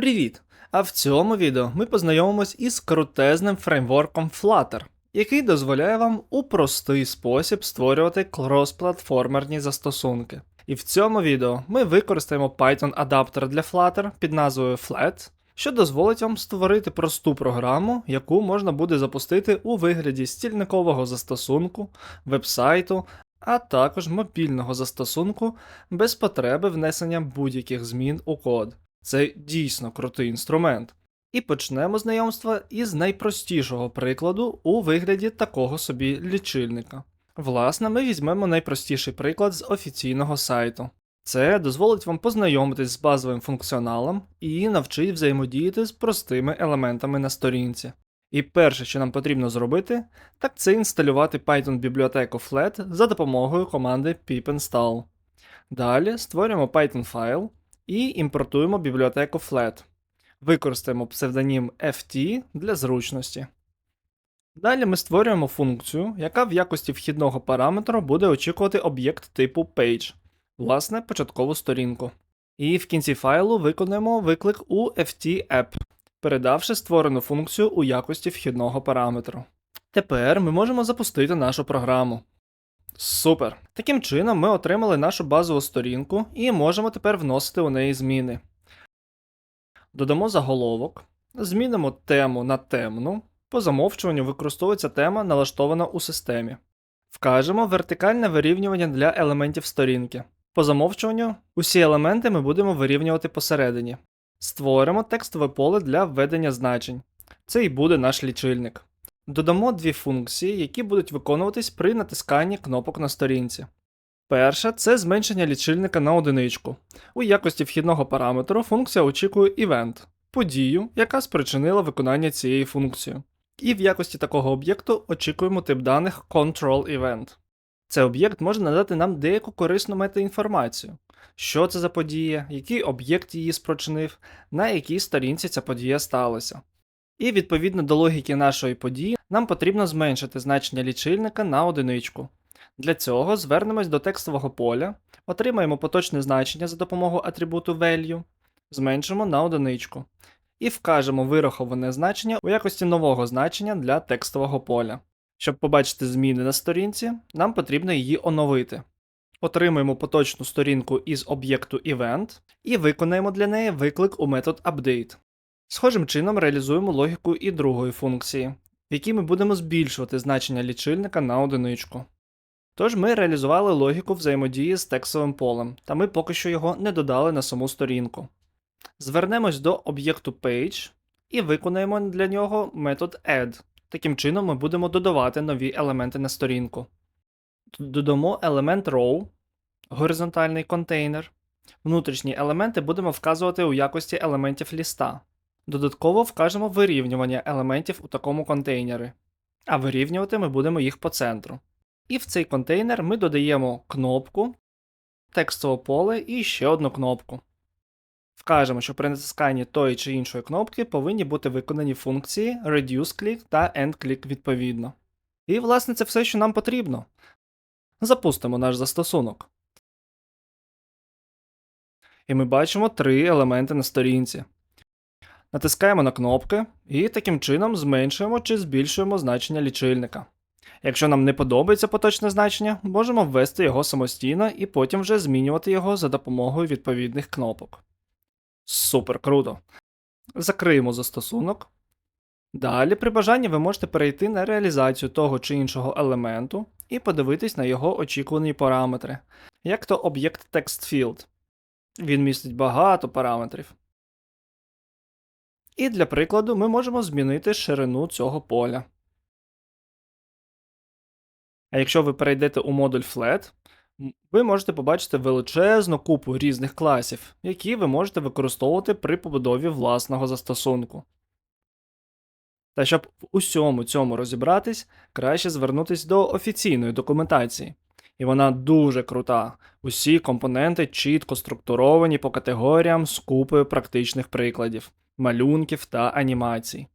Привіт! А в цьому відео ми познайомимось із крутезним фреймворком Flutter, який дозволяє вам у простий спосіб створювати кросплатформерні застосунки. І в цьому відео ми використаємо Python адаптер для Flutter під назвою Flat, що дозволить вам створити просту програму, яку можна буде запустити у вигляді стільникового застосунку, вебсайту, а також мобільного застосунку без потреби внесення будь-яких змін у код. Це дійсно крутий інструмент. І почнемо знайомство із найпростішого прикладу у вигляді такого собі лічильника. Власне, ми візьмемо найпростіший приклад з офіційного сайту. Це дозволить вам познайомитись з базовим функціоналом і навчить взаємодіяти з простими елементами на сторінці. І перше, що нам потрібно зробити, так це інсталювати Python бібліотеку Flat за допомогою команди pip install. Далі створюємо Python файл і імпортуємо бібліотеку Flat. Використаємо псевдонім FT для зручності. Далі ми створюємо функцію, яка в якості вхідного параметру буде очікувати об'єкт типу page, власне, початкову сторінку. І в кінці файлу виконуємо виклик у FT-app, передавши створену функцію у якості вхідного параметру. Тепер ми можемо запустити нашу програму. Супер! Таким чином ми отримали нашу базову сторінку і можемо тепер вносити у неї зміни. Додамо заголовок, змінимо тему на темну. По замовчуванню використовується тема, налаштована у системі. Вкажемо вертикальне вирівнювання для елементів сторінки. По замовчуванню усі елементи ми будемо вирівнювати посередині. Створимо текстове поле для введення значень. Це і буде наш лічильник. Додамо дві функції, які будуть виконуватись при натисканні кнопок на сторінці. Перша це зменшення лічильника на одиничку. У якості вхідного параметру функція очікує event – подію, яка спричинила виконання цієї функції. І в якості такого об'єкту очікуємо тип даних control event. Цей об'єкт може надати нам деяку корисну метаінформацію. Що це за подія, який об'єкт її спричинив, на якій сторінці ця подія сталася. І відповідно до логіки нашої події, нам потрібно зменшити значення лічильника на одиничку. Для цього звернемось до текстового поля, отримаємо поточне значення за допомогою атрибуту value, зменшимо на одиничку і вкажемо вираховане значення у якості нового значення для текстового поля. Щоб побачити зміни на сторінці, нам потрібно її оновити. Отримаємо поточну сторінку із об'єкту event і виконаємо для неї виклик у метод update. Схожим чином реалізуємо логіку і другої функції, в якій ми будемо збільшувати значення лічильника на одиничку. Тож ми реалізували логіку взаємодії з текстовим полем, та ми поки що його не додали на саму сторінку. Звернемось до об'єкту page і виконаємо для нього метод add. Таким чином ми будемо додавати нові елементи на сторінку. Додамо елемент row, горизонтальний контейнер. Внутрішні елементи будемо вказувати у якості елементів ліста. Додатково вкажемо вирівнювання елементів у такому контейнері, а вирівнювати ми будемо їх по центру. І в цей контейнер ми додаємо кнопку, текстове поле і ще одну кнопку. Вкажемо, що при натисканні тої чи іншої кнопки повинні бути виконані функції Reduce Click та End Click відповідно. І, власне, це все, що нам потрібно. Запустимо наш застосунок. І ми бачимо три елементи на сторінці. Натискаємо на кнопки і таким чином зменшуємо чи збільшуємо значення лічильника. Якщо нам не подобається поточне значення, можемо ввести його самостійно і потім вже змінювати його за допомогою відповідних кнопок. Супер круто. Закриємо застосунок. Далі, при бажанні, ви можете перейти на реалізацію того чи іншого елементу і подивитись на його очікувані параметри, як то об'єкт TextField. Він містить багато параметрів. І для прикладу ми можемо змінити ширину цього поля. А якщо ви перейдете у модуль Flat, ви можете побачити величезну купу різних класів, які ви можете використовувати при побудові власного застосунку. Та щоб в усьому цьому розібратись, краще звернутися до офіційної документації. І вона дуже крута. Усі компоненти чітко структуровані по категоріям з купою практичних прикладів, малюнків та анімацій.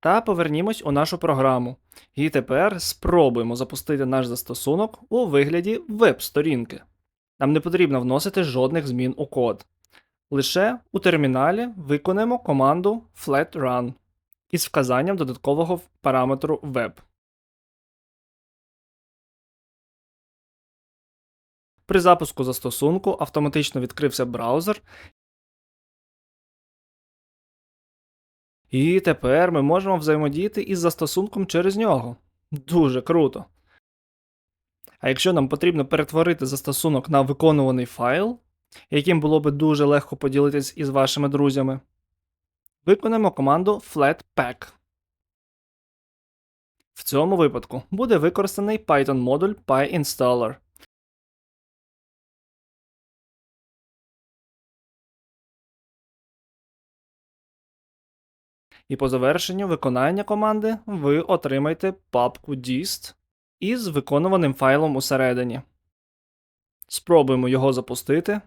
Та повернімось у нашу програму. І тепер спробуємо запустити наш застосунок у вигляді веб-сторінки. Нам не потрібно вносити жодних змін у код. Лише у терміналі виконаємо команду flat-run із вказанням додаткового параметру web. При запуску застосунку автоматично відкрився браузер. І тепер ми можемо взаємодіяти із застосунком через нього. Дуже круто. А якщо нам потрібно перетворити застосунок на виконуваний файл, яким було би дуже легко поділитись із вашими друзями, виконаємо команду flatpak. В цьому випадку буде використаний Python модуль PyInstaller. І по завершенню виконання команди ви отримаєте папку dist із виконуваним файлом усередині. Спробуємо його запустити.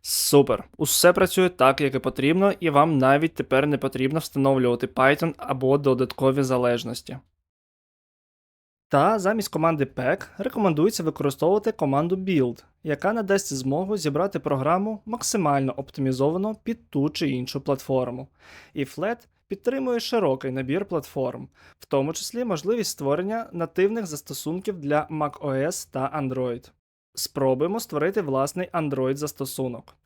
Супер! Усе працює так, як і потрібно, і вам навіть тепер не потрібно встановлювати Python або додаткові залежності. Та замість команди pack рекомендується використовувати команду build, яка надасть змогу зібрати програму максимально оптимізовану під ту чи іншу платформу. І Flat підтримує широкий набір платформ, в тому числі можливість створення нативних застосунків для macOS та Android. Спробуємо створити власний Android застосунок.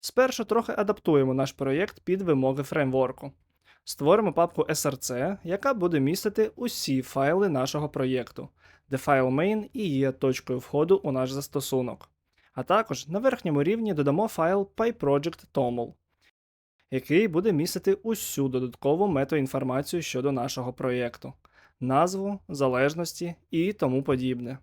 Спершу трохи адаптуємо наш проєкт під вимоги фреймворку. Створимо папку src, яка буде містити усі файли нашого проєкту, де файл main і є точкою входу у наш застосунок. А також на верхньому рівні додамо файл pyproject.toml, який буде містити усю додаткову метаінформацію щодо нашого проєкту, назву, залежності і тому подібне.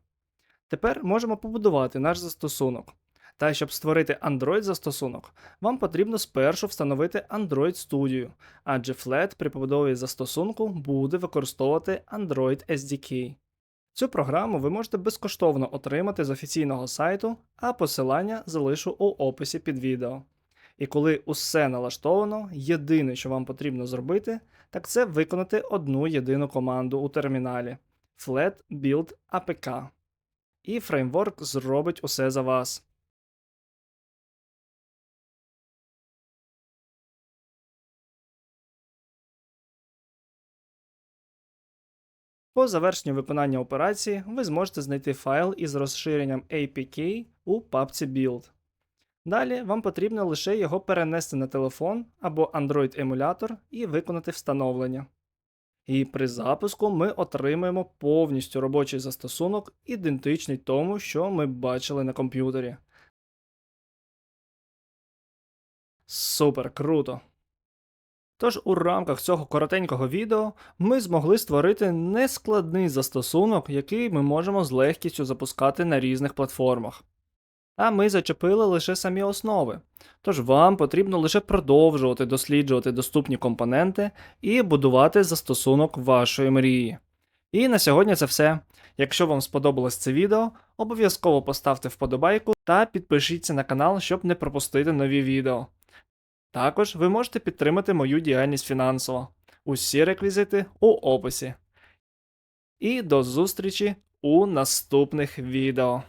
Тепер можемо побудувати наш застосунок. Та щоб створити Android застосунок, вам потрібно спершу встановити Android Studio, адже Flat при побудові застосунку буде використовувати Android SDK. Цю програму ви можете безкоштовно отримати з офіційного сайту, а посилання залишу у описі під відео. І коли усе налаштовано, єдине, що вам потрібно зробити, так це виконати одну єдину команду у терміналі Flat Build APK. І фреймворк зробить усе за вас. По завершенню виконання операції ви зможете знайти файл із розширенням APK у папці Build. Далі вам потрібно лише його перенести на телефон або Android-емулятор і виконати встановлення. І при запуску ми отримаємо повністю робочий застосунок, ідентичний тому, що ми бачили на комп'ютері. Супер круто! Тож у рамках цього коротенького відео ми змогли створити нескладний застосунок, який ми можемо з легкістю запускати на різних платформах. А ми зачепили лише самі основи. Тож вам потрібно лише продовжувати досліджувати доступні компоненти і будувати застосунок вашої мрії. І на сьогодні це все. Якщо вам сподобалось це відео, обов'язково поставте вподобайку та підпишіться на канал, щоб не пропустити нові відео. Також ви можете підтримати мою діяльність фінансово. Усі реквізити у описі. І до зустрічі у наступних відео.